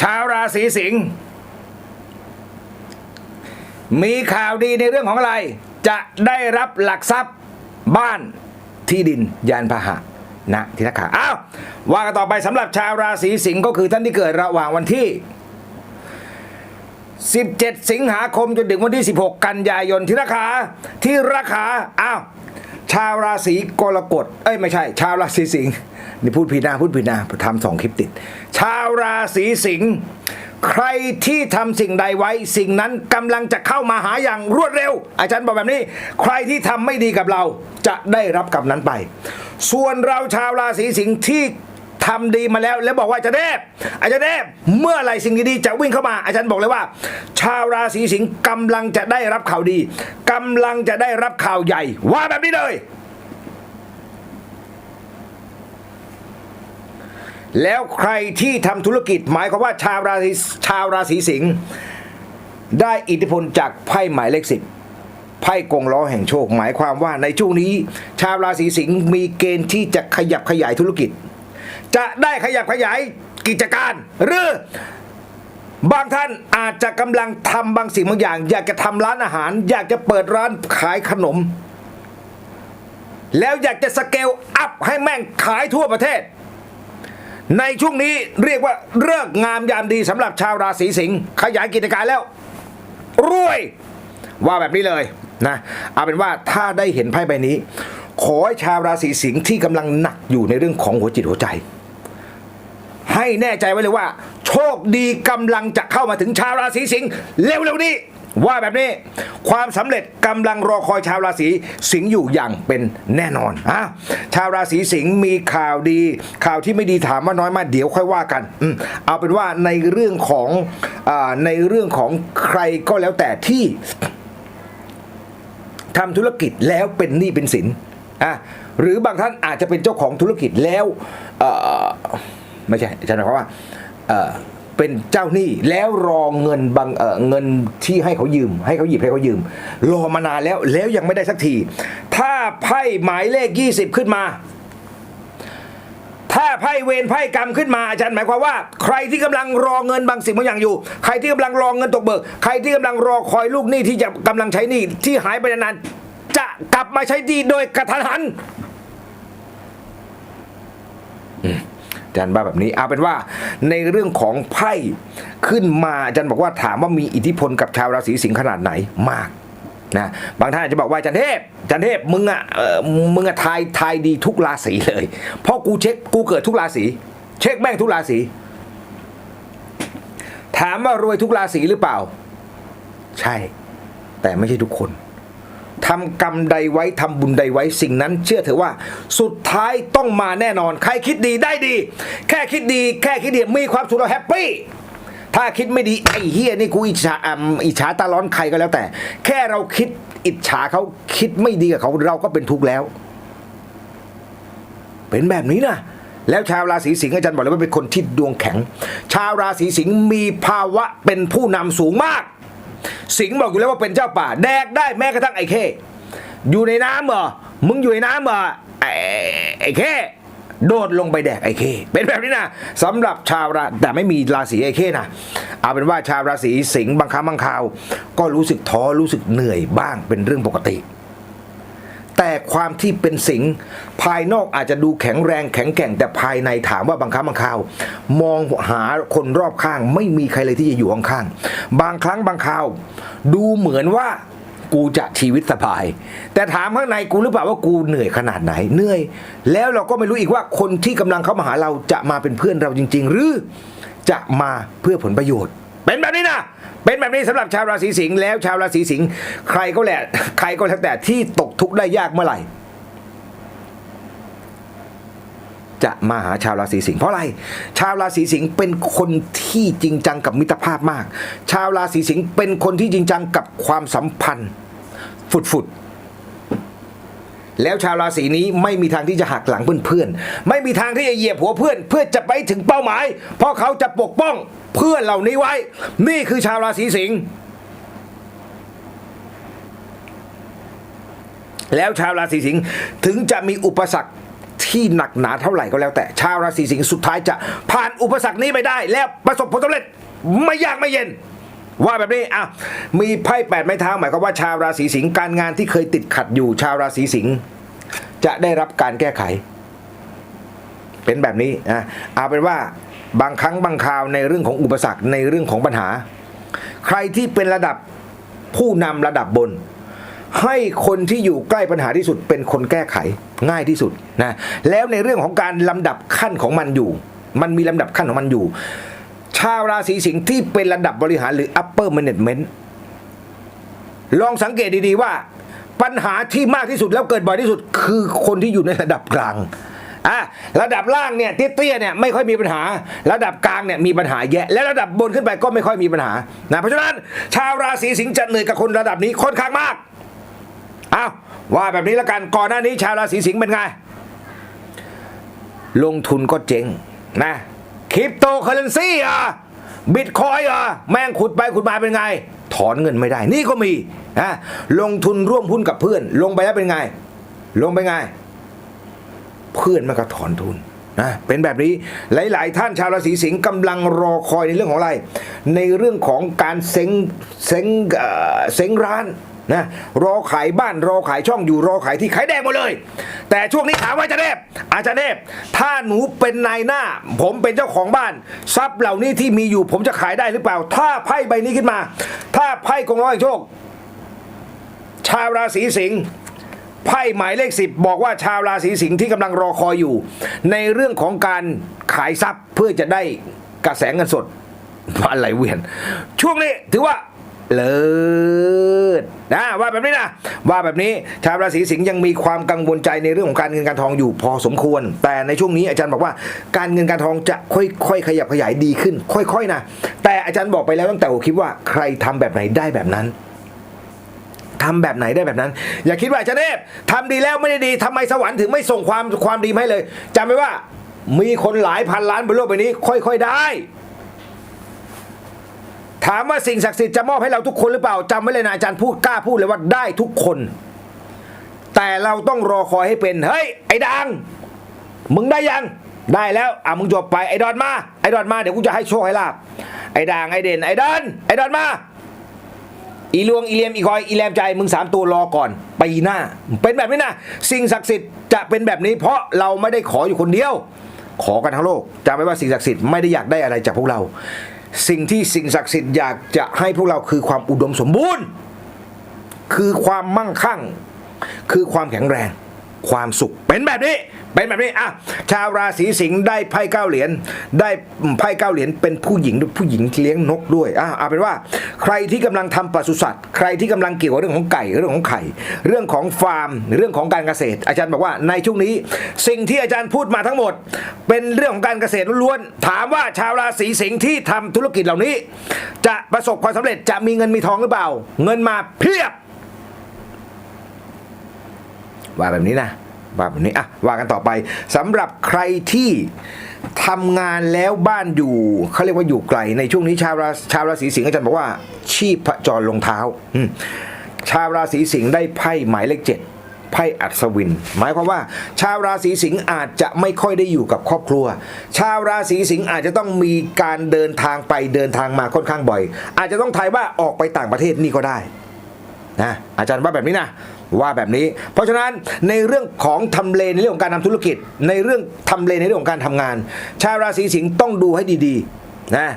ชาวราศีสิงห์มีข่าวดีในเรื่องของอะไร จะได้รับหลักทรัพย์บ้านที่ดินยานพาหะนะที่ทักขาอ้าวว่ากันต่อไปสำหรับชาวราศีสิงห์ก็คือท่านที่เกิดระหว่างวันที่ 17 สิงหาคมจนถึงวันที่ 16 กันยายนที่ราคาที่ราคาอ้าว ชาวราศีกรกฎเอ้ยไม่ใช่ ชาวราศีสิงห์นี่พูดผิดนะพูดผิดนะทำสองคลิปติด ชาวราศีสิงห์ใครที่ทำสิ่งใดไว้สิ่งนั้นกำลังจะเข้ามาหาอย่างรวดเร็ว อาจารย์บอกแบบนี้ ใครที่ทำไม่ดีกับเราจะได้รับกับนั้นไป ส่วนเราชาวราศีสิงห์ที่ ทำดีมาแล้ว แล้วบอกว่าจารย์เทพอาจารย์เทพเมื่อไรสิ่งดีๆจะวิ่งเข้ามา อาจารย์บอกเลยว่า ชาวราศีสิงห์กำลังจะได้รับข่าวดีกำลังจะได้รับข่าวใหญ่ ว่าแบบนี้เลย แล้วใครที่ทำธุรกิจหมายความว่าชาวราศีชาวราศีสิงห์ได้อิทธิพลจากไพ่หมายเลขสิบไพ่กงล้อแห่งโชค หมายความว่าในช่วงนี้ ชาวราศีสิงห์มีเกณฑ์ที่จะขยับขยายธุรกิจ จะได้ขยับขยายกิจการ หรือบางท่านอาจจะกำลังทำบางสิ่งบางอย่าง อยากจะทำร้านอาหาร อยากจะเปิดร้านขายขนม แล้วอยากจะสเกลอัพให้แม่งขายทั่วประเทศ ในช่วงนี้เรียกว่าเลิกงามยามดีสำหรับชาวราศีสิงห์ขยายกิจการแล้ว รวย ว่าแบบนี้เลยนะเอาเป็นว่าถ้าได้เห็นไพ่ใบนี้ ขอให้ชาวราศีสิงห์ที่กำลังหนักอยู่ในเรื่องของหัวจิตหัวใจ ให้แน่ใจไว้เลยว่า โชคดีกำลังจะเข้ามาถึงชาวราศีสิงห์เร็วๆนี้ว่าแบบนี้ความสำเร็จกำลังรอคอยชาวราศีสิงห์อยู่อย่างเป็นแน่นอนอะชาวราศีสิงห์มีข่าวดี ข่าวที่ไม่ดีถามว่าน้อยมากเดี๋ยวค่อยว่ากันอเอาเป็นว่าในเรื่องของอในเรื่องของใครก็แล้วแต่ที่ทำธุรกิจแล้วเป็นหนี้เป็นสิน อะหรือบางท่านอาจจะเป็นเจ้าของธุรกิจแล้วเออไม่ใช่อาจารย์หมายความว่าเออเป็นเจ้าหนี้แล้วรอเงินบางเออเงินที่ให้เขายืม ให้เขาหยิบให้เขายืม รอมานานแล้วแล้วยังไม่ได้สักที ถ้าไพ่หมายเลข 20 ขึ้นมา ถ้าไพ่เวรไพ่กรรมขึ้นมาอาจารย์หมายความว่า ใครที่กำลังรอเงินบางสิ่งบางอย่างอยู่ ใครที่กำลังรอเงินตกเบิก ใครที่กำลังรอคอยลูกหนี้ที่จะกำลังใช้หนี้ที่หายไปนาน กลับมาใช้หนี้โดยกระทันหันอาจารย์ว่าแบบนี้เอาเป็นว่าในเรื่องของไพ่ขึ้นมาอาจารย์บอกว่าถามว่ามีอิทธิพลกับชาวราศีสิงห์ขนาดไหนมากนะบางท่านอาจจะบอกว่าจันเทพจันเทพมึงอะเออมึงอะทายทายดีทุกราศีเลย เพราะกูเช็คกูเกิดทุกราศีเช็คแม่งทุกราศีถามว่ารวยทุกราศีหรือเปล่า ใช่ แต่ไม่ใช่ทุกคน ทำกรรมใดไว้ทำบุญใดไว้สิ่งนั้น เชื่อเถอะว่า สุดท้ายต้องมาแน่นอน ใครคิดดีได้ดี แค่คิดดี แค่คิดดีมีความสุขเราแฮปปี้ถ้าคิดไม่ดีไอ้เฮียนี่กูอิจฉาอิจฉาตาร้อนใครก็แล้วแต่ แค่เราคิดอิจฉาเขาคิดไม่ดีกับเขาเราก็เป็นทุกข์แล้ว เป็นแบบนี้นะแล้วชาวราศีสิงห์อาจารย์บอกเลยว่าเป็นคนที่ดวงแข็ง ชาวราศีสิงห์มีภาวะเป็นผู้นำสูงมาก สิงห์บอกอยู่แล้วว่าเป็นเจ้าป่า แดกได้แม้กระทั่งไอ้เข้อยู่ในน้ำเหรอมึงอยู่ในน้ำเหรอไอ้ไอ้เข้โดดลงไปแดกไอ้เค เป็นแบบนี้นะสำหรับชาวราแต่ไม่มีราศีไอ้เคนะเอาเป็นว่าชาวราศีสิงห์บางครั้งบางคราว ก็รู้สึกท้อรู้สึกเหนื่อยบ้างเป็นเรื่องปกติ แต่ความที่เป็นสิงภายนอกอาจจะดูแข็งแรงแข็งแกร่งแต่ภายในถามว่าบางครั้งบางคราว มองหาคนรอบข้าง ไม่มีใครเลยที่จะอยู่ข้างๆบางครั้งบางคราว ดูเหมือนว่ากูจะชีวิตสบาย แต่ถามข้างในกูหรือเปล่าว่ากูเหนื่อยขนาดไหนเหนื่อย แล้วเราก็ไม่รู้อีกว่าคนที่กำลังเข้ามาหาเราจะมาเป็นเพื่อนเราจริง ๆ หรือจะมาเพื่อผลประโยชน์ เป็นแบบนี้นะเป็นแบบนี้สำหรับชาวราศีสิงห์แล้วชาวราศีสิงห์ใครก็แหละใครก็แล้วแต่ที่ตกทุกข์ได้ยากเมื่อไหร่ จะมาหาชาวราศีสิงห์เพราะอะไร ชาวราศีสิงห์เป็นคนที่จริงจังกับมิตรภาพมาก ชาวราศีสิงห์เป็นคนที่จริงจังกับความสัมพันธ์ฟุดๆแล้วชาวราศีนี้ไม่มีทางที่จะหักหลังเพื่อนๆ ไม่มีทางที่จะเหยียบหัวเพื่อน เพื่อจะไปถึงเป้าหมาย เพราะเขาจะปกป้อง เพื่อนเหล่านี้ไว้ นี่คือชาวราศีสิงห์แล้วชาวราศีสิงห์ถึงจะมีอุปสรรคที่หนักหนาเท่าไหร่ก็แล้วแต่ ชาวราศีสิงห์สุดท้ายจะผ่านอุปสรรคนี้ไปได้ แล้วประสบผลสำเร็จไม่ยากไม่เย็น ว่าแบบนี้อะมีไพ่แปดไม้เท้าหมายความว่าชาวราศีสิงห์การงานที่เคยติดขัดอยู่ ชาวราศีสิงห์จะได้รับการแก้ไข เป็นแบบนี้นะเอาเป็นว่า บางครั้งบางคราวในเรื่องของอุปสรรคในเรื่องของปัญหา ใครที่เป็นระดับผู้นำระดับบน ให้คนที่อยู่ใกล้ปัญหาที่สุด เป็นคนแก้ไขง่ายที่สุดนะแล้วในเรื่องของการลำดับขั้นของมันอยู่ มันมีลำดับขั้นของมันอยู่ ชาวราศีสิงห์ที่เป็นระดับบริหารหรือ upper management ลองสังเกตดีๆว่า ปัญหาที่มากที่สุดแล้วเกิดบ่อยที่สุด คือคนที่อยู่ในระดับกลาง อะระดับล่างเนี่ยเตี้ยๆเนี่ยไม่ค่อยมีปัญหา ระดับกลางเนี่ยมีปัญหาแยะและระดับบนขึ้นไปก็ไม่ค่อยมีปัญหานะเพราะฉะนั้นชาวราศีสิงห์จะเหนื่อยกับคนระดับนี้ค่อนข้างมากอ้าวว่าแบบนี้แล้วกันก่อนหน้านี้ชาวราศีสิงห์เป็นไงลงทุนก็เจ๊งนะคริปโตเคอเรนซีอะบิตคอยอะแม่งขุดไปขุดมาเป็นไง ถอนเงินไม่ได้ นี่ก็มีนะลงทุนร่วมหุ้นกับเพื่อน ลงไปแล้วเป็นไง ลงไปไง เพื่อนมันก็ถอนทุนนะเป็นแบบนี้หลาย ๆ ท่านชาวราศีสิงห์กำลังรอคอยในเรื่องของอะไร ในเรื่องของการเซ็งเซ็งเซ็งร้านนะรอขายบ้านรอขายช่องอยู่รอขายที่ขายแดงหมดเลย แต่ช่วงนี้ถามว่าอาจารย์เทพอาจารย์เทพถ้าหนูเป็นนายหน้า ผมเป็นเจ้าของบ้าน ทรัพย์เหล่านี้ที่มีอยู่ผมจะขายได้หรือเปล่า ถ้าไพ่ใบนี้ขึ้นมา ถ้าไพ่กองร้อยโชค ชาวราศีสิงห์ ไพ่หมายเลขสิบบอกว่าชาวราศีสิงห์ที่กำลังรอคอยอยู่ ในเรื่องของการขายทรัพย์เพื่อจะได้กระแสเงินสดมาไหลเวียน ช่วงนี้ถือว่าเลิศนะว่าแบบนี้นะว่าแบบนี้ชาวราศีสิงห์ยังมีความกังวลใจในเรื่องของการเงินการทองอยู่พอสมควร แต่ในช่วงนี้อาจารย์บอกว่าการเงินการทองจะค่อยๆขยับขยายดีขึ้น ค่อย ๆนะแต่อาจารย์บอกไปแล้วตั้งแต่หัวคลิปว่าใครทำแบบไหนได้แบบนั้น ทำแบบไหนได้แบบนั้น อย่าคิดว่าอาจารย์เทพทำดีแล้วไม่ได้ดีทำไมสวรรค์ถึงไม่ส่งความความดีมาให้เลยจำไว้ว่า มีคนหลายพันล้านบนโลกใบนี้ ค่อยๆได้ ถามว่าสิ่งศักดิ์สิทธิ์จะมอบให้เราทุกคนหรือเปล่าจำไว้เลยนะอาจารย์พูดกล้าพูดเลยว่าได้ทุกคน แต่เราต้องรอคอยให้เป็นเฮ้ยไอ้ดัง มึงได้ยังได้แล้วอะมึงจบไปไอ้ดอนมาไอ้ดอนมาเดี๋ยวกูจะให้โชคให้ลาบไอ้ด่างไอ้เด่นไอ้ดอนไอ้ดอนมา อีลวงอีเลียมอีคอยอีแรมใจมึงสามตัวรอก่อนปีหน้า เป็นแบบนี้นะสิ่งศักดิ์สิทธิ์จะเป็นแบบนี้ เพราะเราไม่ได้ขออยู่คนเดียว ขอกันทั้งโลกจำไว้ว่าสิ่งศักดิ์สิทธิ์ไม่ได้อยากได้อะไรจากพวกเรา สิ่งที่สิ่งศักดิ์สิทธิ์อยากจะให้พวกเราคือความอุดมสมบูรณ์ คือความมั่งคั่ง คือความแข็งแรง ความสุขเป็นแบบนี้ เป็นแบบนี้อะชาวราศีสิงห์ได้ไพ่เก้าเหรียญได้ไพ่เก้าเหรียญเป็นผู้หญิงผู้หญิงเลี้ยงนกด้วยอะเอาเป็นว่าใครที่กำลังทำปศุสัตว์ ใครที่กำลังเกี่ยวกับเรื่องของไก่เรื่องของไข่ เรื่องของฟาร์ม เรื่องของการเกษตร อาจารย์บอกว่าในช่วงนี้ สิ่งที่อาจารย์พูดมาทั้งหมด เป็นเรื่องของการเกษตรล้วนๆถามว่าชาวราศีสิงห์ที่ทำธุรกิจเหล่านี้ จะประสบความสำเร็จจะมีเงินมีทองหรือเปล่า เงินมาเพียบ ว่าแบบนี้นะว่าแบบนี้อะว่ากันต่อไปสำหรับใครที่ทำงานแล้วบ้านอยู่เขาเรียกว่าอยู่ไกลในช่วงนี้ชาวราชาวราศีสิงห์อาจารย์บอกว่า ชีพจรลงเท้าชาวราศีสิงห์ได้ไพ่หมายเลขเจ็ดไพ่อัศวิน หมายความว่า ชาวราศีสิงห์อาจจะไม่ค่อยได้อยู่กับครอบครัว ชาวราศีสิงห์อาจจะต้องมีการเดินทางไปเดินทางมาค่อนข้างบ่อย อาจจะต้องทายว่าออกไปต่างประเทศนี่ก็ได้นะอาจารย์ว่าแบบนี้นะ ว่าแบบนี้ เพราะฉะนั้นในเรื่องของทำเลในเรื่องของการทำธุรกิจ ในเรื่องทำเลในเรื่องของการทำงาน ชาวราศีสิงห์ต้องดูให้ดีๆนะ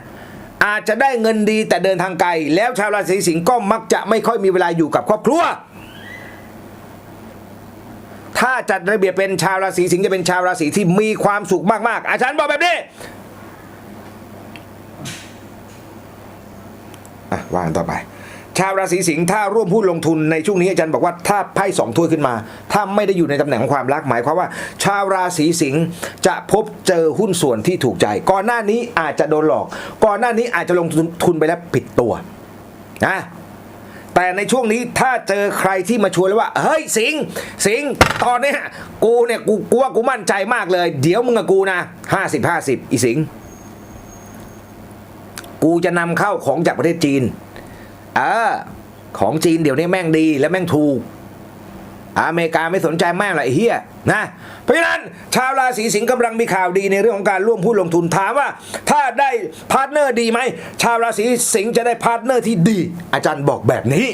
อาจจะได้เงินดีแต่เดินทางไกล แล้วชาวราศีสิงห์ก็มักจะไม่ค่อยมีเวลาอยู่กับครอบครัว ถ้าจัดระเบียบเป็นชาวราศีสิงห์จะเป็นชาวราศีที่มีความสุขมากๆ อาจารย์บอกแบบนี้อะว่ากันต่อไป ชาวราศีสิงห์ถ้าร่วมหุ้นลงทุนในช่วงนี้อาจารย์บอกว่าถ้าไพ่สองถ้วยขึ้นมา ถ้าไม่ได้อยู่ในตำแหน่งของความรักหมายความว่า ชาวราศีสิงห์จะพบเจอหุ้นส่วนที่ถูกใจ ก่อนหน้านี้อาจจะโดนหลอก ก่อนหน้านี้อาจจะลงทุนไปแล้วผิดตัวนะแต่ในช่วงนี้ถ้าเจอใครที่มาชวนแล้วว่าเฮ้ยสิงห์สิงห์ตอนเนี้ยกูเนี่ยกูกูว่ากูมั่นใจมากเลย เดี๋ยวมึงกับกูนะห้าสิบห้าสิบอีสิงห์กูจะนำเข้าของจากประเทศจีน เออของจีนเดี๋ยวนี้แม่งดีและแม่งถูก อเมริกาไม่สนใจแม่งหรอกไอ้เฮียนะ เพราะฉะนั้นชาวราศีสิงห์กำลังมีข่าวดีในเรื่องของการร่วมหุ้นลงทุนถามว่า ถ้าได้พาร์ทเนอร์ดีไหม ชาวราศีสิงห์จะได้พาร์ทเนอร์ที่ดี อาจารย์บอกแบบนี้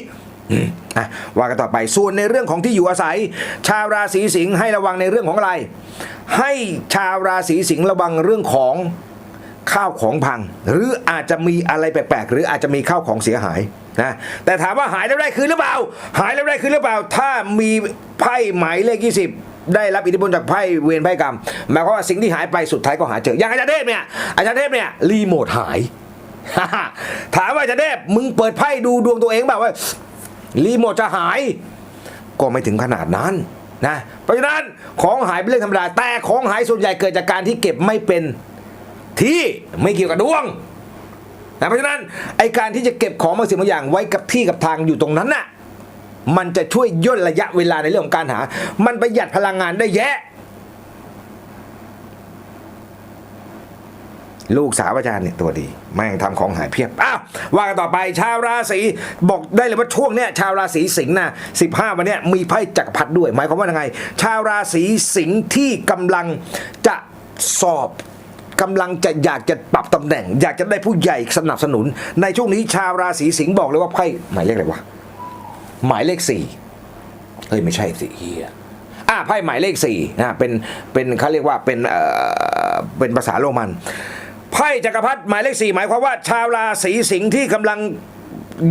อะว่ากันต่อไปส่วนในเรื่องของที่อยู่อาศัย ชาวราศีสิงห์ให้ระวังในเรื่องของอะไร ให้ชาวราศีสิงห์ระวังเรื่องของ ข้าวของพัง หรืออาจจะมีอะไรแปลกๆ หรืออาจจะมีข้าวของเสียหายนะแต่ถามว่าหายแล้วได้คืนหรือเปล่า หายแล้วได้คืนหรือเปล่า ถ้ามีไพ่หมายเลข 20 ได้รับอิทธิพลจากไพ่เวรไพ่กรรมหมายความว่าสิ่งที่หายไปสุดท้ายก็หาเจออย่างอาจารย์เทพเนี่ยอาจารย์เทพเนี่ยรีโมทหาย ถามว่าอาจารย์เทพมึงเปิดไพ่ดูดวงตัวเองแบบว่ารีโมทจะหาย ก็ไม่ถึงขนาดนั้นนะเพราะฉะนั้นของหายเป็นเรื่องธรรมดาแต่ของหายส่วนใหญ่เกิดจากการที่เก็บไม่เป็น ที่ไม่เกี่ยวกับดวงนะเพราะฉะนั้นไอการที่จะเก็บของบางสิ่งบางอย่างไว้กับที่กับทางอยู่ตรงนั้นน่ะมันจะช่วยย่นระยะเวลาในเรื่องของการหา มันประหยัดพลังงานได้แยะ ลูกสาวอาจารย์เนี่ยตัวดี แม่งทำของหายเพียบ อ้าว ว่ากันต่อไปชาวราศีบอกได้เลยว่าช่วงเนี้ยชาวราศีสิงห์นะ15วันเนี้ยมีไพ่จักรพรรดิด้วย หมายความว่ายังไง ชาวราศีสิงห์ที่กำลังจะสอบ กำลังจะอยากจะปรับตำแหน่ง อยากจะได้ผู้ใหญ่สนับสนุน ในช่วงนี้ชาวราศีสิงห์บอกเลยว่าไพ่หมายเลขอะไรวะหมายเลขสี่เฮ้ยไม่ใช่สิเฮียอ่าไพ่หมายเลขสี่นะเป็นเป็นเขาเรียกว่าเป็นเอ่อเป็นภาษาโรมันไพ่จักรพรรดิหมายเลขสี่หมายความว่าชาวราศีสิงห์ที่กำลัง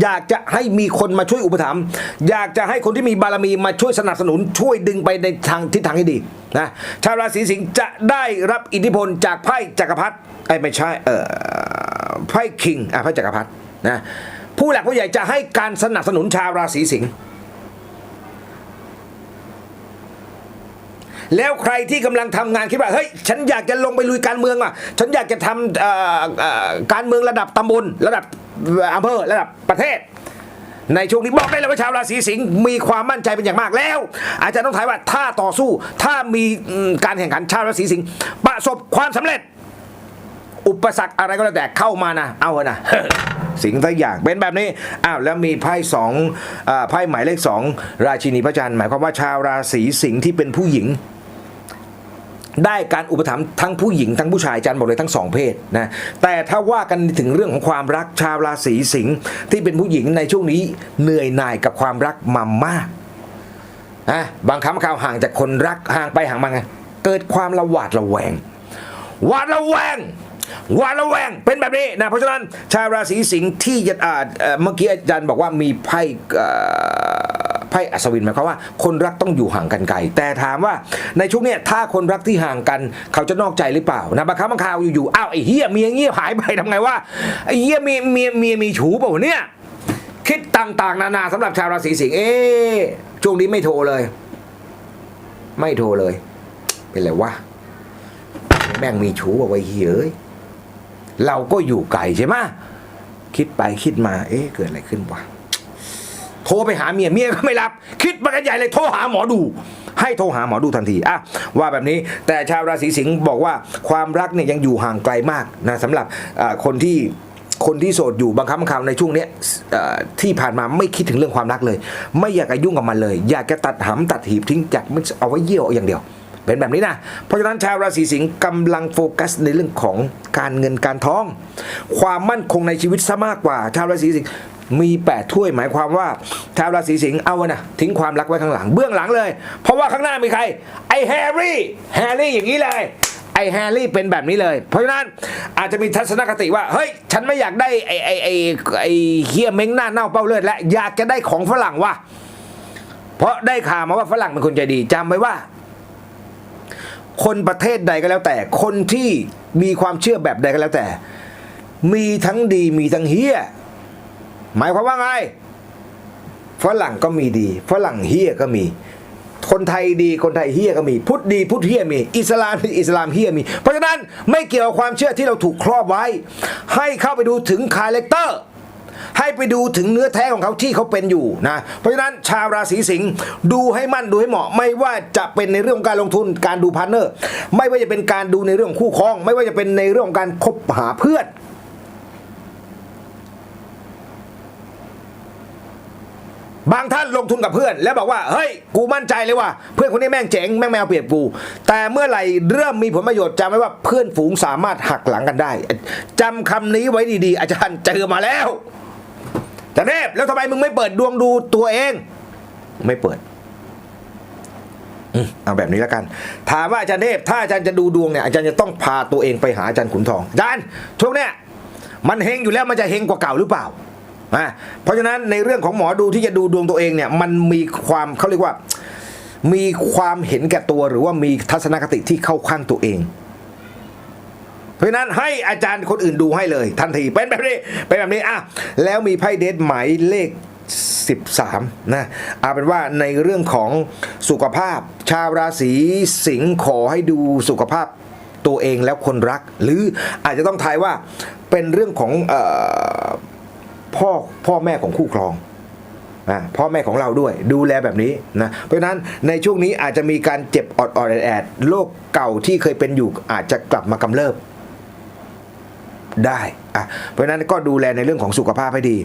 อยากจะให้มีคนมาช่วยอุปถัมภ์อยากจะให้คนที่มีบารมีมาช่วยสนับสนุน ช่วยดึงไปในทางทิศทางที่ดีนะชาวราศีสิงห์จะได้รับอิทธิพลจากไพ่จักรพรรดิไอ้ไม่ใช่เออไพ่คิงอะไพ่จักรพรรดินะผู้หลักผู้ใหญ่จะให้การสนับสนุนชาวราศีสิงห์แล้วใครที่กำลังทำงานคิดว่าเฮ้ยฉันอยากจะลงไปลุยการเมืองอะฉันอยากจะทำการเมืองระดับตำบลระดับ อำเภอระดับประเทศ ในช่วงนี้บอกได้เลยว่าชาวราศีสิงห์มีความมั่นใจเป็นอย่างมากแล้ว อาจารย์ต้องถ่ายว่าถ้าต่อสู้ ถ้ามีการแข่งขันชาวราศีสิงห์ประสบความสำเร็จ อุปสรรคอะไรก็แล้วแต่เข้ามานะเอาเถอนะสิ่งทุกอย่างเป็นแบบนี้ อ้าวแล้วมีไพ่สองไพ่หมายเลขสองราชินีพระจันทร์หมายความว่าชาวราศีสิงห์ที่เป็นผู้หญิง ได้การอุปถัมภ์ทั้งผู้หญิงทั้งผู้ชายอาจันบอกเลยทั้งสองเพศนะแต่ถ้าว่ากันถึงเรื่องของความรักชาวราศีสิงห์ที่เป็นผู้หญิงในช่วงนี้เหนื่อยหน่ายกับความรักมามากนะบางครั้งบางคราวห่างจากคนรักห่างไปห่างมาไงเกิดความระหวาดระแวงหวาดระแวงหวาดระแวงเป็นแบบนี้นะเพราะฉะนั้นชาวราศีสิงห์ที่จะอาเอ่อเมื่อกี้อาจารย์บอกว่ามีไพ่ ไพ่อัศวินหมายความว่าคนรักต้องอยู่ห่างกันไกล แต่ถามว่าในช่วงเนี้ยถ้าคนรักที่ห่างกันเขาจะนอกใจหรือเปล่านะบางครั้งบางคราวอยู่ๆอ้าวไอ้เฮียเมียเงี้ยหายไปทำไงว่าไอ้เฮียเมียเมียเมียมีชูเปล่าเนี่ยคิดต่างๆ นานาสำหรับชาวราศีสิงห์เอ๊ะช่วงนี้ไม่โทรเลย ไม่โทรเลย เป็นไรวะแม่งมีชู้เอาไว้เฮ้ยเราก็อยู่ไกลใช่ไหมคิดไปคิดมา เอ๊ะเกิดอะไรขึ้นวะ โทรไปหาเมียเมียก็ไม่รับ คิดมากันใหญ่เลยโทรหาหมอดู ให้โทรหาหมอดูทันทีอะว่าแบบนี้แต่ชาวราศีสิงห์บอกว่าความรักเนี่ยยังอยู่ห่างไกลมากนะสำหรับคนที่คนที่โสดอยู่บางครั้งบางคราวในช่วงนี้ที่ผ่านมาไม่คิดถึงเรื่องความรักเลย ไม่อยากจะยุ่งกับมันเลย อยากจะตัดหำตัดหีบทิ้งจากมันเอาไว้เยี่ยวอาอย่างเดียว เป็นแบบนี้นะ เพราะฉะนั้นชาวราศีสิงห์กำลังโฟกัสในเรื่องของการเงินการทอง ความมั่นคงในชีวิตซะมากกว่า ชาวราศีสิงห์ มีแปดถ้วยหมายความว่าชาวราศีสิงห์เอานะทิ้งความรักไว้ข้างหลังเบื้องหลังเลย เพราะว่าข้างหน้ามีใคร ไอ้แฮร์รี่แฮร์รี่อย่างนี้เลยไอ้แฮร์รี่เป็นแบบนี้เลย เพราะฉะนั้นอาจจะมีทัศนคติว่า เฮ้ย ฉันไม่อยากได้ไอ้ไอ้ไอ้ไอ้เฮียเม้งหน้าเน่าเป้าเลือดและอยากจะได้ของฝรั่งว่ะเพราะได้ข่าวมาว่าฝรั่งเป็นคนใจดีจำไว้ว่า คนประเทศใดก็แล้วแต่ คนที่มีความเชื่อแบบใดก็แล้วแต่ มีทั้งดีมีทั้งเฮี้ย หมายความว่าไงฝรั่งก็มีดีฝรั่งเฮียก็มี คนไทยดีคนไทยเฮียก็มี พุทธดีพุทธเฮียมี อิสลามอิสลามเฮียมี เพราะฉะนั้นไม่เกี่ยวกับความเชื่อที่เราถูกครอบไว้ ให้เข้าไปดูถึงคาแรคเตอร์ให้ไปดูถึงเนื้อแท้ของเขาที่เขาเป็นอยู่นะ เพราะฉะนั้นชาวราศีสิงห์ดูให้มั่นดูให้เหมาะ ไม่ว่าจะเป็นในเรื่องการลงทุนการดูพาร์เนอร์ ไม่ว่าจะเป็นการดูในเรื่องของคู่ครอง ไม่ว่าจะเป็นในเรื่องของการคบหาเพื่อน บางท่านลงทุนกับเพื่อน แล้วบอกว่าเฮ้ยกูมั่นใจเลยว่า เพื่อนคนนี้แม่งเจ๋งแม่งแมวเปรียบกู แต่เมื่อไหร่เริ่มมีผลประโยชน์จำไว้ว่าเพื่อนฝูงสามารถหักหลังกันได้จำคำนี้ไว้ดีๆ อาจารย์เจอมาแล้วจันเทพแล้วทำไมมึงไม่เปิดดวงดูตัวเอง ไม่เปิดอเอาแบบนี้แล้วกัน ถามว่าอาจารย์เทพถ้าอาจารย์จะดูดวงเนี่ยอาจารย์จะต้องพาตัวเองไปหาอาจารย์ขุนทองอาจารย์ช่วงเนี้ยมันเฮงอยู่แล้วมันจะเฮงกว่าเก่าหรือเปล่า อะเพราะฉะนั้นในเรื่องของหมอดูที่จะดูดวงตัวเองเนี่ยมันมีความเขาเรียกว่า มีความเห็นแก่ตัวหรือว่ามีทัศนคติที่เข้าข้างตัวเองเพราะฉะนั้นให้อาจารย์คนอื่นดูให้เลย ทันทีเป็นแบบนี้เป็นแบบนี้อะแล้วมีไพ่เดทหมายเลข 13นะเอาเป็นว่าในเรื่องของสุขภาพ ชาวราศีสิงห์ขอให้ดูสุขภาพตัวเองแล้วคนรัก หรืออาจจะต้องทายว่าเป็นเรื่องของเออ พ่อพ่อแม่ของคู่ครองอะพ่อแม่ของเราด้วยดูแลแบบนี้นะเพราะฉะนั้นในช่วงนี้อาจจะมีการเจ็บออดออดแอดโรคเก่าที่เคยเป็นอยู่อาจจะกลับมากำเริบได้อะเพราะฉะนั้นก็ดูแลในเรื่องของสุขภาพให้ดี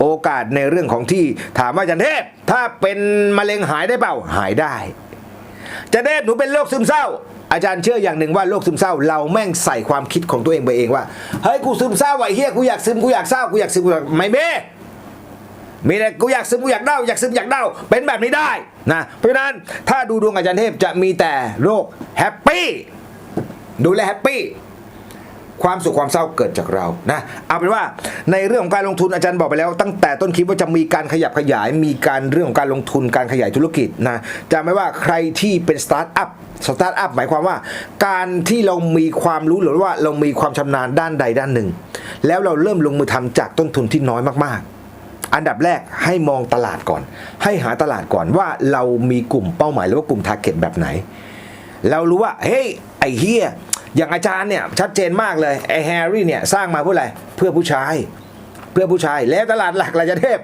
โอกาสในเรื่องของที่ถามว่าจันเทพ ถ้าเป็นมะเร็งหายได้เปล่าหายได้จันเทพหนูเป็นโรคซึมเศร้า อาจารย์เชื่ออย่างหนึ่งว่าโรคซึมเศร้า เราแม่งใส่ความคิดของตัวเองไปเองว่าเฮ้ยกูซึมเศร้าไอ้เฮียกูอยากซึมกูอยากเศร้ากูอยากซึมกูอยากไม่เมมีแต่กูอยากซึมกูอยากเด้าอยากซึมอยากเด้าเป็นแบบนี้ได้นะเพราะฉะนั้นถ้าดูดวงอาจารย์เทพจะมีแต่โรคแฮปปี้ดูแลแฮปปี้ ความสุขความเศร้าเกิดจากเรานะเอาเป็นว่าในเรื่องของการลงทุนอาจารย์บอกไปแล้ว ตั้งแต่ต้นคลิปว่าจะมีการขยับขยาย มีการเรื่องของการลงทุนการขยายธุรกิจนะจะไม่ว่าใครที่เป็นสตาร์ทอัพสตาร์ทอัพหมายความว่า การที่เรามีความรู้หรือว่าเรามีความชำนาญด้านใดด้านหนึ่ง แล้วเราเริ่มลงมือทำจากต้นทุนที่น้อยมากๆ อันดับแรกให้มองตลาดก่อน ให้หาตลาดก่อนว่าเรามีกลุ่มเป้าหมายหรือว่ากลุ่มทาร์เก็ตแบบไหน เรารู้ว่าเฮ้ยไอเฮีย อย่างอาจารย์เนี่ยชัดเจนมากเลยไอ้แฮร์รี่เนี่ยสร้างมาเพื่ออะไรเพื่อผู้ชาย เพื่อผู้ชาย แล้วตลาดหลักราชเทพ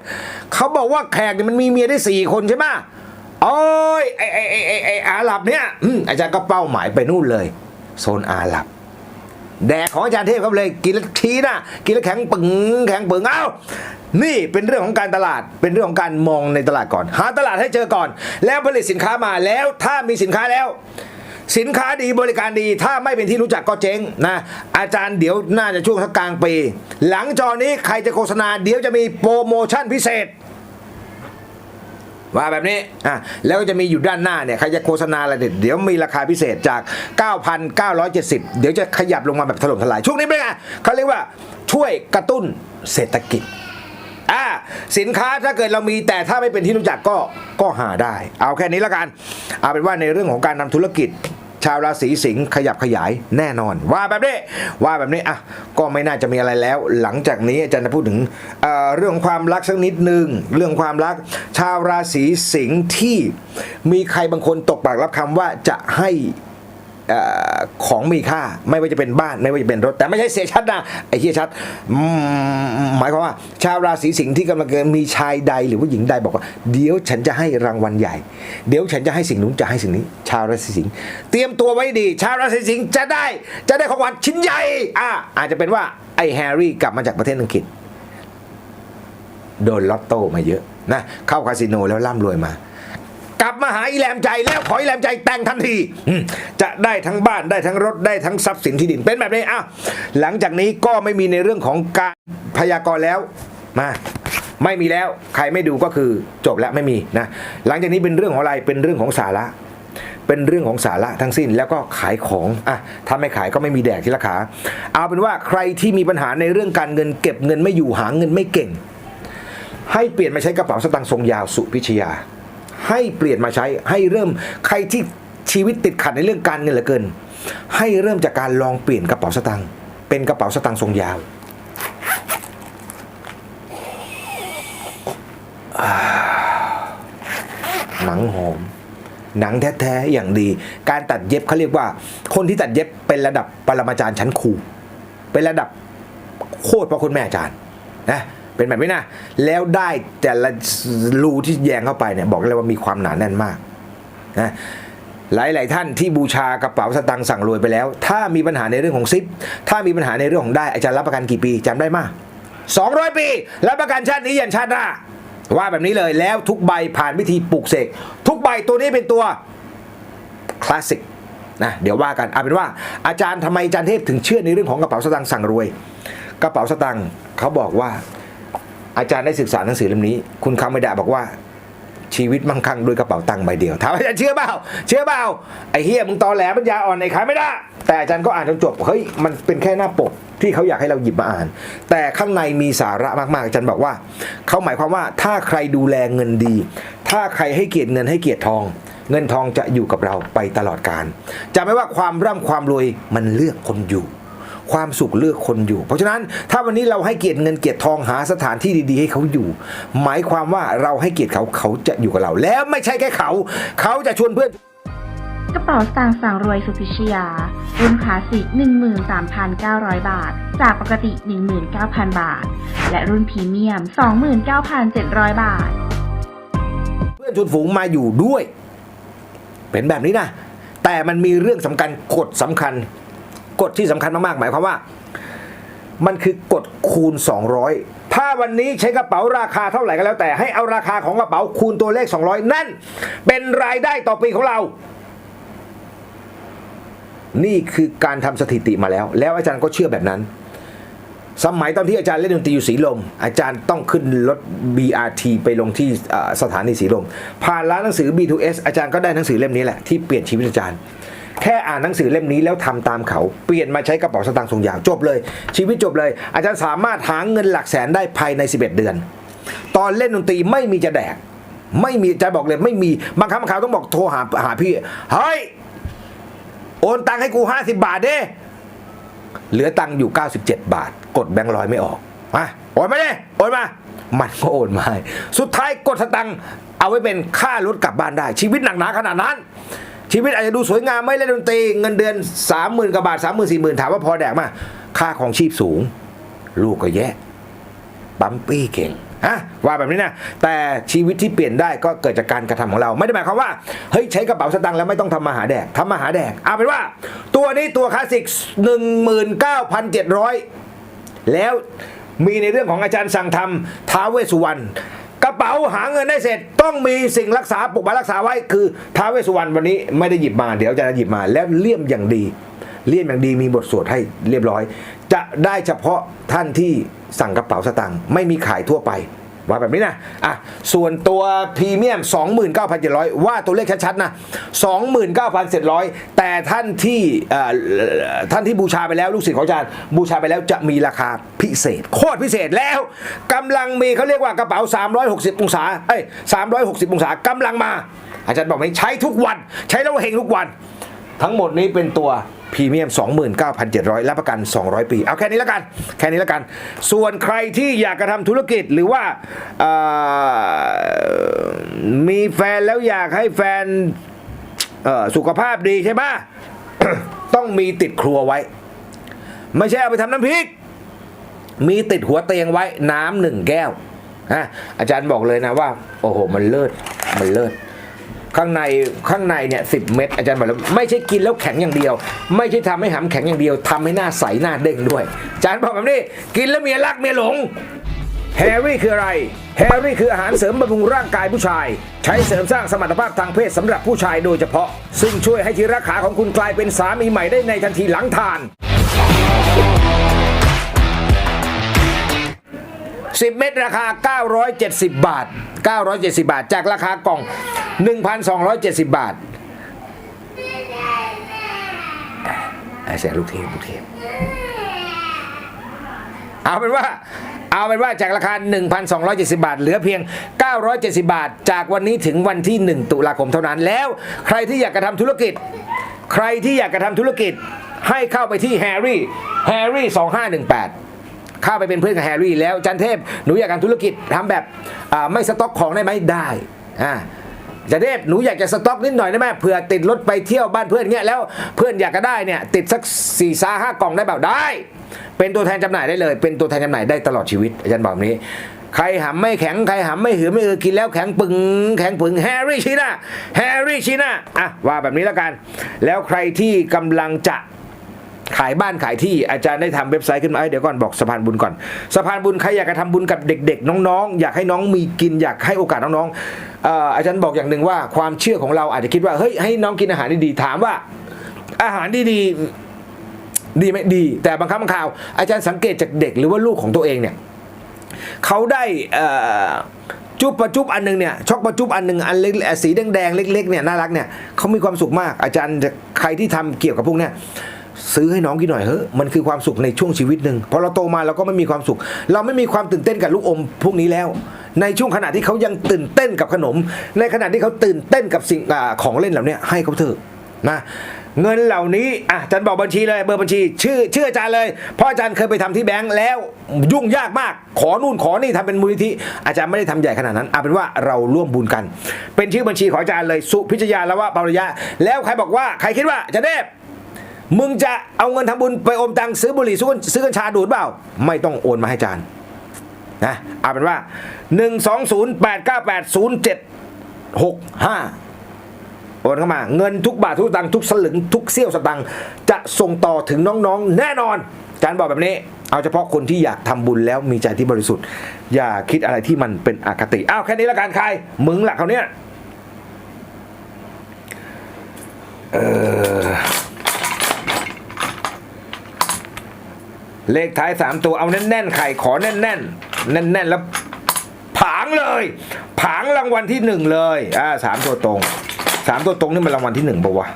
เขาบอกว่าแขกเนี่ยมันมีเมียได้สี่คนใช่ไหมโอ้ยไอ้ไอ้ไอ้ไอ้ไอ้อาหรับเนี่ยอาจารย์ก็เป้าหมายไปนู่นเลย โซนอาหรับ แดกของอาจารย์เทพครับเลยกินแล้วทีนะกินแล้วแข็งปึงแข็งปึงเอ้านี่เป็นเรื่องของการตลาด เป็นเรื่องของการมองในตลาดก่อน หาตลาดให้เจอก่อน แล้วผลิตสินค้ามาแล้วถ้ามีสินค้าแล้ว สินค้าดีบริการดีถ้าไม่เป็นที่รู้จักก็เจ๊งนะอาจารย์เดี๋ยวน่าจะช่วงสักกลางปี หลังจอนี้ใครจะโฆษณาเดี๋ยวจะมีโปรโมชั่นพิเศษว่าแบบนี้อะแล้วก็จะมีอยู่ด้านหน้าเนี่ยใครจะโฆษณาอะไรเนี่ยเดี๋ยวมีราคาพิเศษจาก 9,970 เดี๋ยวจะขยับลงมาแบบถล่มทลาย ช่วงนี้เป็นไงเขาเรียกว่าช่วยกระตุ้นเศรษฐกิจอ่าสินค้าถ้าเกิดเรามีแต่ถ้าไม่เป็นที่รู้จักก็ก็หาได้ เอาแค่นี้แล้วกัน เอาเป็นว่าในเรื่องของการทำธุรกิจ ชาวราศีสิงห์ขยับขยายแน่นอน ว่าแบบนี้ว่าแบบนี้อะก็ไม่น่าจะมีอะไรแล้ว หลังจากนี้อาจารย์จะพูดถึงเเรื่องความรักสักนิดหนึ่งเรื่องความรัก ชาวราศีสิงห์ที่มีใครบางคนตกปากรับคำว่าจะให้ ของมีค่าไม่ว่าจะเป็นบ้านไม่ว่าจะเป็นรถ แต่ไม่ใช่เสียชัดนะไอ้เฮียชัดหมายความว่า ชาวราศีสิงห์ที่กำลังมีชายใดหรือว่าหญิงใดบอกว่า เดี๋ยวฉันจะให้รางวัลใหญ่ เดี๋ยวฉันจะให้สิ่งนู้นจะให้สิ่งนี้ ชาวราศีสิงห์เตรียมตัวไว้ดี ชาวราศีสิงห์จะได้จะได้ของขวัญชิ้นใหญ่อะอาจจะเป็นว่าไอ้แฮร์รี่กลับมาจากประเทศอังกฤษโดนลอตโต้มาเยอะนะเข้าคาสิโนแล้วร่ำรวยมา กลับมาหาอีแหลมใจแล้วขออีแหลมใจแต่งทันทีอืมจะได้ทั้งบ้านได้ทั้งรถได้ทั้งทรัพย์สินที่ดินเป็นแบบนี้อะหลังจากนี้ก็ไม่มีในเรื่องของการพยากรณ์แล้วมาไม่มีแล้วใครไม่ดูก็คือจบแล้วไม่มีนะหลังจากนี้เป็นเรื่องของอะไรเป็นเรื่องของสาระ เป็นเรื่องของสาระทั้งสิ้นแล้วก็ขายของอะถ้าไม่ขายก็ไม่มีแดกที่ราคาเอาเป็นว่าใครที่มีปัญหาในเรื่องการเงินเก็บเงินไม่อยู่หาเงินไม่เก่ง ให้เปลี่ยนมาใช้กระเป๋าสตางค์ทรงยาวสุพิชยา ให้เปลี่ยนมาใช้ ให้เริ่มใครที่ชีวิตติดขัดในเรื่องการเงินเหลือเกิน ให้เริ่มจากการลองเปลี่ยนกระเป๋าสตางค์เป็นกระเป๋าสตางค์ทรงยาวหนังหอม หนังแท้ๆอย่างดี การตัดเย็บเขาเรียกว่า คนที่ตัดเย็บเป็นระดับปรมาจารย์ชั้นครูเป็นระดับโคตรพระคุณแม่อาจารย์นะ เป็นแบบนี้นะ แล้วได้แต่ละรูที่แยงเข้าไปเนี่ยบอกเลยว่ามีความหนาแน่นมากนะหลาย ๆ ท่านที่บูชากระเป๋าสตางค์สั่งรวยไปแล้ว ถ้ามีปัญหาในเรื่องของซิป ถ้ามีปัญหาในเรื่องของได้อาจารย์รับประกันกี่ปีจำได้มาก200 ปีรับประกันชาตินี้ยันชาติหน้าว่าแบบนี้เลยแล้วทุกใบผ่านวิธีปลูกเสกทุกใบตัวนี้เป็นตัวคลาสสิกนะเดี๋ยวว่ากันเอาเป็นว่าอาจารย์ทำไมอาจารย์เทพถึงเชื่อในเรื่องของกระเป๋าสตางค์สั่งรวย กระเป๋าสตางค์เขาบอกว่า อาจารย์ได้ศึกษาหนังสือเล่มนี้ คุณคำไม่ได้บอกว่าชีวิตมั่งคั่งด้วยกระเป๋าตังค์ใบเดียวถามอาจารย์เชื่อเปล่าเชื่อเปล่าไอ้เฮียมึงตอแหลปัญญาอ่อนในขายไม่ได้ แต่อาจารย์ก็อ่านจนจบเฮ้ยมันเป็นแค่หน้าปกที่เขาอยากให้เราหยิบมาอ่าน แต่ข้างในมีสาระมากๆอาจารย์บอกว่าเขาหมายความว่าถ้าใครดูแลเงินดี ถ้าใครให้เกียรติเงินให้เกียรติทอง เงินทองจะอยู่กับเราไปตลอดกาลจะไม่ว่าความร่ำความรวยมันเลือกคนอยู่ ความสุขเลือกคนอยู่ เพราะฉะนั้นถ้าวันนี้เราให้เกียรติเงินเกียรติทองหาสถานที่ดีๆ ให้เขาอยู่ หมายความว่าเราให้เกียรติเขาเขาจะอยู่กับเรา แล้วไม่ใช่แค่เขา เขาจะชวนเพื่อนกระเป๋าสตางค์สั่งรวยสุพิชยารุ่นคลาสสิก13,900 บาท จากปกติ 19,000 บาท และรุ่นพรีเมียม 29,700 บาท เพื่อนชวนฝูงมาอยู่ด้วย เป็นแบบนี้นะ แต่มันมีเรื่องสำคัญกฎสำคัญ กฎที่สำคัญมากๆหมายความว่า มันคือกฎคูณ 200 ถ้าวันนี้ใช้กระเป๋าราคาเท่าไหร่ก็แล้วแต่ ให้เอาราคาของกระเป๋าคูณตัวเลข 200 นั่น เป็นรายได้ต่อปีของเรา นี่คือการทำสถิติมาแล้ว แล้วอาจารย์ก็เชื่อแบบนั้น สมัยตอนที่อาจารย์เล่นดนตรีอยู่สีลม อาจารย์ต้องขึ้นรถ BRT ไปลงที่สถานีสีลม ผ่านร้านหนังสือ B2S อาจารย์ก็ได้หนังสือเล่มนี้แหละที่เปลี่ยนชีวิตอาจารย์ แค่อ่านหนังสือเล่มนี้แล้วทำตามเขา เปลี่ยนมาใช้กระเป๋าสตางค์ทรงยาวจบเลย ชีวิตจบเลย อาจารย์สามารถหาเงินหลักแสนได้ภายใน 11 เดือน ตอนเล่นดนตรีไม่มีจะแดก ไม่มีอาจบอกเลยไม่มีบางครั้งบางคราวต้องบอกโทรหาหาพี่เฮ้ยโอนตังค์ให้กู 50 บาทเด้เหลือตังค์อยู่ 97 บาท กดแบงค์ร้อยไม่ออกมาโอนมาเดิโอนมา มันก็โอนมาสุดท้ายกดสตังค์เอาไว้เป็นค่ารถกลับบ้านได้ ชีวิตหนักหนาขนาดนั้น ชีวิตอาจจะดูสวยงามไม่เล่นดนตรีเงินเดือน 30,000กว่าบาท 30,000 40,000 ถามว่าพอแดกมาค่าของชีพสูง ลูกก็แย่ปั๊มปี้เก่งฮะว่าแบบนี้นะ แต่ชีวิตที่เปลี่ยนได้ก็เกิดจากการกระทำของเรา ไม่ได้หมายความว่า เฮ้ย ใช้กระเป๋าสตางค์แล้วไม่ต้องทำมาหาแดกทำมาหาแดก เอาเป็นว่า ตัวนี้ตัวคลาสสิก19,700 แล้วมีในเรื่องของอาจารย์สั่งทำท้าวเวสสุวรรณ กระเป๋าหาเงินได้เสร็จต้องมีสิ่งรักษาปกปักรักษาไว้คือท้าวเวสสุวรรณวันนี้ไม่ได้หยิบมาเดี๋ยวอาจารย์หยิบมาแล้วเลี่ยมอย่างดี เลี่ยมอย่างดีมีบทสวดให้เรียบร้อย จะได้เฉพาะท่านที่สั่งกระเป๋าสตางค์ไม่มีขายทั่วไป ว่าแบบนี้นะอะส่วนตัวพรีเมียม 29,700 ว่าตัวเลขชัดๆนะ29,700 แต่ท่านที่ท่านที่บูชาไปแล้วลูกศิษย์ของอาจารย์ บูชาไปแล้วจะมีราคาพิเศษ โคตรพิเศษแล้วกำลังมีเขาเรียกว่ากระเป๋า 360 องศาเอ้ย360 องศากำลังมา อาจารย์บอกนี้ใช้ทุกวัน ใช้แล้วเฮงทุกวัน ทั้งหมดนี้เป็นตัวพรีเมียม 29,700 รับประกัน 200 ปี เอาแค่นี้แล้วกัน แค่นี้แล้วกัน ส่วนใครที่อยากจะทำธุรกิจหรือว่ามีแฟนแล้วอยากให้แฟนสุขภาพดีใช่ไหมต้องมีติดครัวไว้ ไม่ใช่เอาไปทำน้ำพริก มีติดหัวเตียงไว้น้ำหนึ่งแก้วอะอาจารย์บอกเลยนะว่า โอ้โห มันเลิศ มันเลิศ ข้างในข้างในเนี่ยสิเม็ดอาจารย์บอกแล้วไม่ใช่กินแล้วแข็งอย่างเดียว ไม่ใช่ทำให้หำแข็งอย่างเดียวทำให้หน้าใสหน้าเด้งด้วยอาจารย์บอกแบบนี้กินแล้วเมียรักเมียหลงแฮร์รี่คืออะไร แฮร์รี่คืออาหารเสริมบำรุงร่างกายผู้ชาย ใช้เสริมสร้างสมรรถภาพทางเพศสำหรับผู้ชายโดยเฉพาะ ซึ่งช่วยให้ทีรักขาของคุณกลายเป็นสามีใหม่ได้ในทันทีหลังทาน 10 เม็ดราคา 970 บาท 970 บาท จากราคากล่อง 1,270 บาทไอ้เสียงลูกเทพลูกเทพเอาเป็นว่า เอาเป็นว่าจากราคา 1,270 บาท เหลือเพียง 970 บาท จากวันนี้ถึงวันที่ 1 ตุลาคมเท่านั้นแล้ว ใครที่อยากจะทำธุรกิจ ใครที่อยากจะทำธุรกิจให้เข้าไปที่แฮร์รี่แฮร์รี่2518 เข้าไปเป็นเพื่อนกับแฮร์รี่แล้วจันเทพหนูอยากทำธุรกิจทำแบบไม่สต็อกของได้ไหมได้อ่าจันเทพหนูอยากจะสต็อกนิดหน่อยได้ไหมเผื่อติดรถไปเที่ยวบ้านเพื่อนเงี้ยแล้วเพื่อนอยากจะได้เนี่ยติดสัก4ี่ซาห้ากล่องได้เปล่าได้ เป็นตัวแทนจำหน่ายได้เลย เป็นตัวแทนจำหน่ายได้ตลอดชีวิตอาจารย์บอกแบบนี้ ใครหำไม่แข็งใครหำไม่หือไม่เออกินแล้วแข็งปึงแข็งปึงแฮร์รี่ชีน่าแฮร์รี่ชีน่าอะว่าแบบนี้แล้วกัน แล้วใครที่กำลังจะ ขายบ้านขายที่อาจารย์ได้ทำเว็บไซต์ขึ้นมาเอ้ยเดี๋ยวก่อนบอกสะพานบุญก่อนสะพานบุญใครอยากจะทำบุญกับเด็กๆ น้องๆ อยากให้น้องมีกินอยากให้โอกาสน้องๆออาจารย์บอกอย่างหนึ่งว่าความเชื่อของเราอาจจะคิดว่าเฮ้ยให้น้องกินอาหารดีๆถามว่า อาหารดีๆดีไหมดี แต่บางครั้งบางคราว อาจารย์สังเกตจากเด็กหรือว่าลูกของตัวเองเนี่ยเขาได้จุ๊บประจุ๊บอันหนึงเนี่ยช็อกประจุ๊บอันหนึงอันเล็กสีแดงๆเล็กๆเนี่ยน่ารักเนี่ยเขามีความสุขมาก อาจารย์ใครที่ทำเกี่ยวกับพวกเนี้ย ซื้อให้น้องกินหน่อยเฮ้ยมันคือความสุขในช่วงชีวิตหนึ่งพอเราโตมาเราก็ไม่มีความสุข เราไม่มีความตื่นเต้นกับลูกอมพวกนี้แล้ว ในช่วงขณะที่เขายังตื่นเต้นกับขนม ในขณะที่เขาตื่นเต้นกับสิ่งอาของเล่นเหล่านี้ให้เขาเถอะนะเงินเหล่านี้อะอาจารย์บอกบัญชีเลยเบอร์บัญชี ชื่อชื่ออาจารย์เลย เพราะอาจารย์เคยไปทำที่แบงก์แล้วยุ่งยากมาก ขอนู่นขอนี่ทำเป็นมูลนิธิอาจารย์ไม่ได้ทำใหญ่ขนาดนั้นเอาเป็นว่าเราร่วมบุญกัน เป็นชื่อบัญชีของอาจารย์เลยสุพิชยาละวะปารยะ แล้วใครบอกว่าใครคิดว่าจะเดฟ มึงจะเอาเงินทำบุญไปอมตังซื้อบุหรี่ซื้อกัญซื้อกัญชาดูดเปล่า ไม่ต้องโอนมาให้จานนะเอาเป็นว่า 1 2 0 8 9 8 0 7 6 5 โอนเข้ามา เงินทุกบาททุกสตังค์ทุกสลึงทุกเสี้ยวสตังค์จะส่งต่อถึงน้องๆ แน่นอนจานบอกแบบนี้ เอาเฉพาะคนที่อยากทำบุญแล้วมีใจที่บริสุทธิ์ อย่าคิดอะไรที่มันเป็นอคติ อ้าวแค่นี้ละกันใคร มึงหลักเขาเนี้ยเออ เลขท้ายสามตัวเอาแน่นๆไข่ขอแน่นๆแน่นๆแล้วผางเลย ผางรางวัลที่หนึ่งเลยอ่าสามตัวตรงสามตัวตรงนี่มันรางวัลที่หนึ่งปะวะ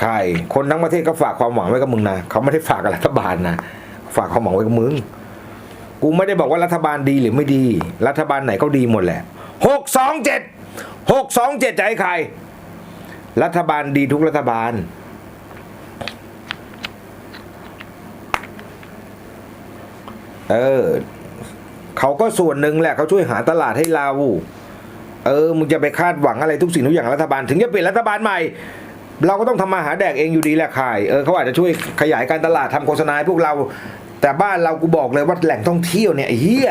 ใครคนทั้งประเทศก็ฝากความหวังไว้กับมึงนะเขาไม่ได้ฝากกับรัฐบาลนะฝากความหวังไว้กับมึงกูไม่ได้บอกว่ารัฐบาลดีหรือไม่ดี รัฐบาลไหนก็ดีหมดแหละหกสองเจ็ดหกสองเจ็ดจะให้ใคร รัฐบาลดีทุกรัฐบาล เออเขาก็ส่วนหนึ่งแหละเขาช่วยหาตลาดให้เราเออมึงจะไปคาดหวังอะไรทุกสิ่งทุกอย่างรัฐบาล ถึงจะเปลี่ยนรัฐบาลใหม่ เราก็ต้องทำมาหาแดกเองอยู่ดีแหละขายเออเขาอาจจะช่วยขยายการตลาดทำโฆษณาพวกเรา แต่บ้านเรากูบอกเลยว่าแหล่งท่องเที่ยวเนี่ยเฮีย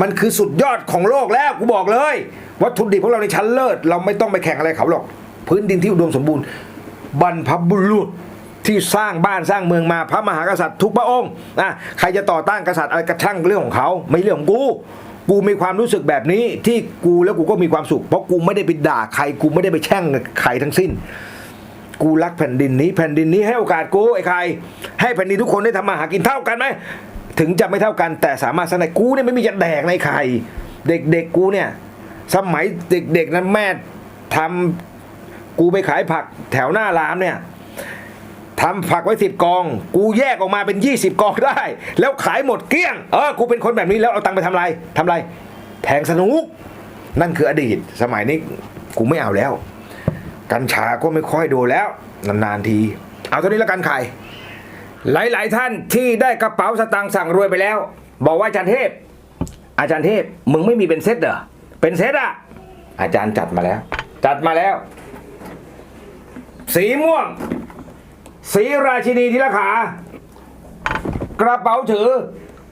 มันคือสุดยอดของโลกแล้วกูบอกเลย วัตถุดิบของเราในชั้นเลิศ เราไม่ต้องไปแข่งอะไรเขาหรอก พื้นดินที่อุดมสมบูรณ์บรรพบุรุษ ที่สร้างบ้านสร้างเมืองมาพระมหากษัตริย์ทุกพระองค์นะใครจะต่อต้านกษัตริย์อะไรกระทั่งเรื่องของเขาไม่เรื่องของกูกูมีความรู้สึกแบบนี้ที่กูแล้วกูก็มีความสุข เพราะกูไม่ได้ไปด่าใครกูไม่ได้ไปแช่งใครทั้งสิ้น กูรักแผ่นดินนี้ แผ่นดินนี้ให้โอกาสกูไอ้ใคร ให้แผ่นดินทุกคนได้ทำมาหากินเท่ากันไหมถึงจะไม่เท่ากันแต่สามารถสนายกูเนี่ยไม่มีจะแดกในใคร เด็กๆกูเนี่ย สมัยเด็กๆนั้นแม่ทำกูไปขายผักแถวหน้าร้านเนี่ย ทำผักไว้สิบกอง กูแยกออกมาเป็นยี่สิบกองได้ แล้วขายหมดเกลี้ยง เออ กูเป็นคนแบบนี้แล้วเอาตังค์ไปทำไรทำไร แทงสนุก นั่นคืออดีต สมัยนี้กูไม่เอาแล้ว กัญชาก็ไม่ค่อยดูแล้ว นานๆที เอาเท่านี้แล้วกันใครหลาย ๆ ท่านที่ได้กระเป๋าสตางค์สั่งรวยไปแล้ว บอกว่าอาจารย์เทพ อาจารย์เทพ มึงไม่มีเป็นเซตเหรอเป็นเซตอะอาจารย์จัดมาแล้ว จัดมาแล้ว สีม่วง สีราชินีที่ราคากระเป๋าถือ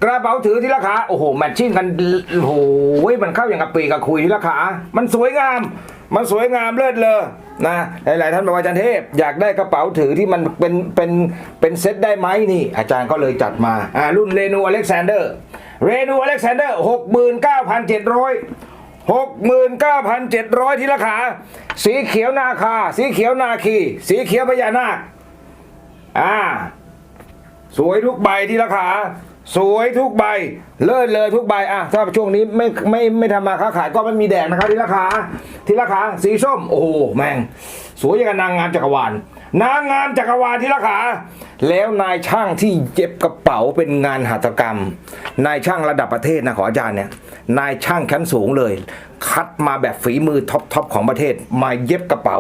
กระเป๋าถือที่ราคาโอ้โหแมทชิ่งกันโอ้โหมันเข้าอย่างกับปีกับคุยที่ราคามันสวยงาม มันสวยงามเลิศเลยนะหลาย ๆ ท่านบอกว่าอาจารย์เทพอยากได้กระเป๋าถือที่มันเป็นเป็นเป็นเซ็ตได้ไหมนี่ อาจารย์ก็เลยจัดมาอ่ารุ่นเรนูอเล็กซานเดอร์เรนูอเล็กซานเดอร์หกหมื่นเก้าพันเจ็ดร้อยหกหมื่นเก้าพันเจ็ดร้อยที่ราคาสีเขียวนาคา สีเขียวนาคี สีเขียวพญานาค อ่า สวยทุกใบที่ราคา สวยทุกใบ เลิศเลยทุกใบอะถ้าช่วงนี้ไม่ไม่ไม่ทำมาค้าขายก็ไม่มีแดดนะครับที่ราคาที่ราคาสีส้มโอ้โหแม่ง สวยอย่างกับนางงามจักรวาล นางงามจักรวาลที่ราคาแล้วนายช่างที่เย็บกระเป๋าเป็นงานหัตถกรรม นายช่างระดับประเทศนะขออาจารย์เนี่ยนายช่างชั้นสูงเลย คัดมาแบบฝีมือท็อปทอปของประเทศ มาเย็บกระเป๋า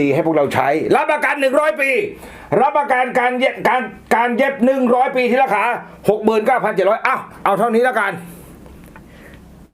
ดีๆ ให้พวกเราใช้ รับประกัน 100 ปี รับประกันการเย็บการการเย็บ 100 ปีที่ราคา 69,700อ้าวเอาเท่านี้แล้วกัน